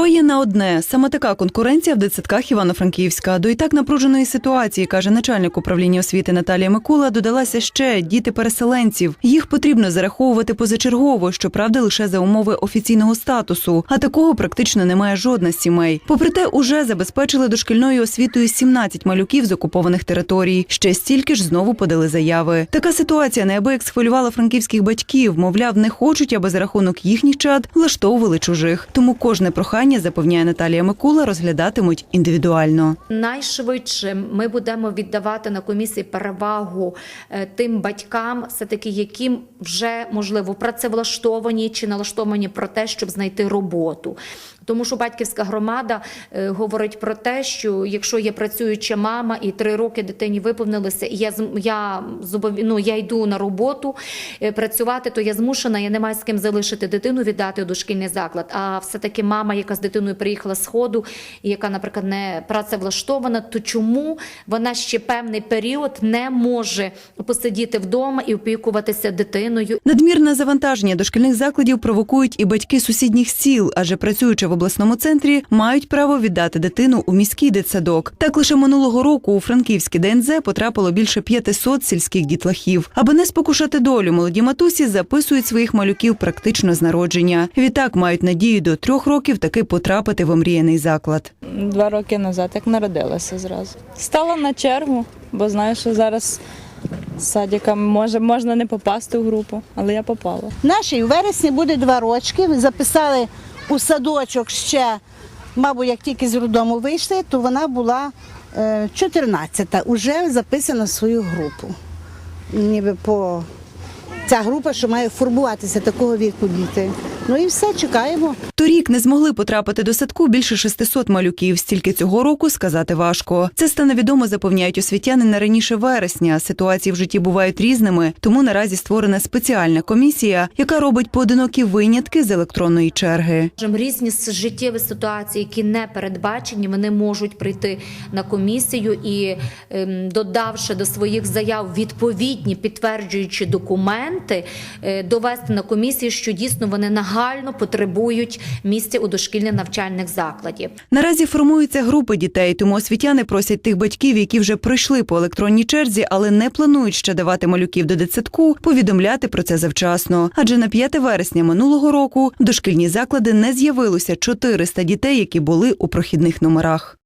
Троє на одне. Саме така конкуренція в дитсадках Івано-Франківська. До і так напруженої ситуації, каже начальник управління освіти Наталія Микула, додалася ще діти переселенців. Їх потрібно зараховувати позачергово, щоправда, лише за умови офіційного статусу. А такого практично немає жодна з сімей. Попри те, уже забезпечили дошкільною освітою 17 малюків з окупованих територій. Ще стільки ж знову подали заяви. Така ситуація неабияк схвилювала франківських батьків. Мовляв, не хочуть, аби за рахунок їхніх чад влаштовували чужих. Тому кожне прохання, запевняє Наталія Микула, розглядатимуть індивідуально. Найшвидше ми будемо віддавати на комісії перевагу е, тим батькам, все таки яким вже можливо працевлаштовані чи налаштовані про те, щоб знайти роботу. Тому що батьківська громада е, говорить про те, що якщо є працююча мама і три роки дитині виповнилося, і я я ну, я йду на роботу е, працювати, то я змушена, я не маю з ким залишити дитину, віддати у дошкільний заклад. А все таки мама, яка з дитиною приїхала з ходу, і яка, наприклад, не працевлаштована, то чому вона ще певний період не може посидіти вдома і опікуватися дитиною? Надмірне завантаження дошкільних закладів провокують і батьки сусідніх сіл, адже працюючи в обласному центрі, мають право віддати дитину у міський дитсадок. Так лише минулого року у франківське ДНЗ потрапило більше 500 сільських дітлахів. Аби не спокушати долю, молоді матусі записують своїх малюків практично з народження. Відтак мають надію до трьох років таки потрапити в омріяний заклад. Два роки назад, як народилася зразу. Стала на чергу, бо знаю, що зараз з садиком може, можна не попасти в групу, але я попала. Нашій у вересні буде два рочки. Записали у садочок ще, мабуть, як тільки з роддому вийшли, то вона була е, 14-та, уже записана в свою групу. Ніби по ця група, що має формуватися такого віку діти. Ну і все, чекаємо. Торік не змогли потрапити до садку більше 600 малюків. Стільки цього року сказати важко. Це стане відомо, запевняють освітяни не раніше вересня. Ситуації в житті бувають різними, тому наразі створена спеціальна комісія, яка робить поодинокі винятки з електронної черги. Різні життєві ситуації, які не передбачені, вони можуть прийти на комісію і, ем, додавши до своїх заяв відповідні підтверджуючі документи, е, довести на комісію, що дійсно вони нагально потребують місця у дошкільних навчальних закладів. Наразі формуються групи дітей, тому освітяни просять тих батьків, які вже пройшли по електронній черзі, але не планують ще давати малюків до дитсадку, повідомляти про це завчасно. Адже на 5 вересня минулого року в дошкільні заклади не з'явилося 400 дітей, які були у прохідних номерах.